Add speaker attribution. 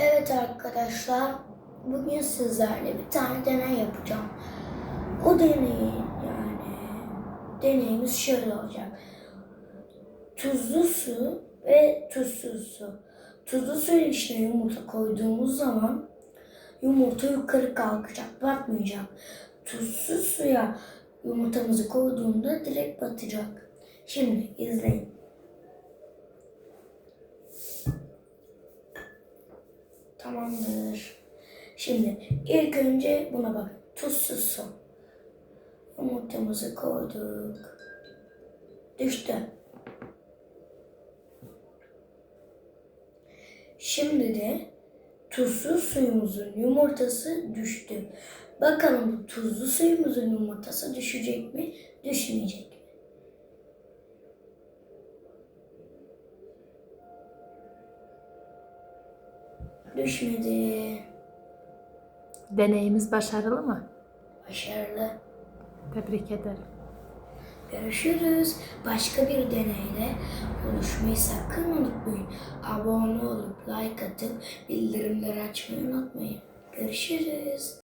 Speaker 1: Evet arkadaşlar, bugün sizlerle bir tane deney yapacağım. O deneyin yani deneyimiz şöyle olacak. Tuzlu su ve tuzsuz su. Tuzlu suyun içine yumurta koyduğumuz zaman yumurta yukarı kalkacak, batmayacak. Tuzsuz suya yumurtamızı koyduğunda direkt batacak. Şimdi izleyin. Tamamdır. Şimdi ilk önce buna bak. Tuzsuz su. Yumurtamızı koyduk. Düştü. Şimdi de tuzsuz suyumuzun yumurtası düştü. Bakalım bu tuzlu suyumuzun yumurtası düşecek mi, düşmeyecek Düşmedi.
Speaker 2: Deneyimiz başarılı mı?
Speaker 1: Başarılı.
Speaker 2: Tebrik ederim.
Speaker 1: Görüşürüz. Başka bir deneyle buluşmayı sakın unutmayın. Abone olup like atıp bildirimleri açmayı unutmayın. Görüşürüz.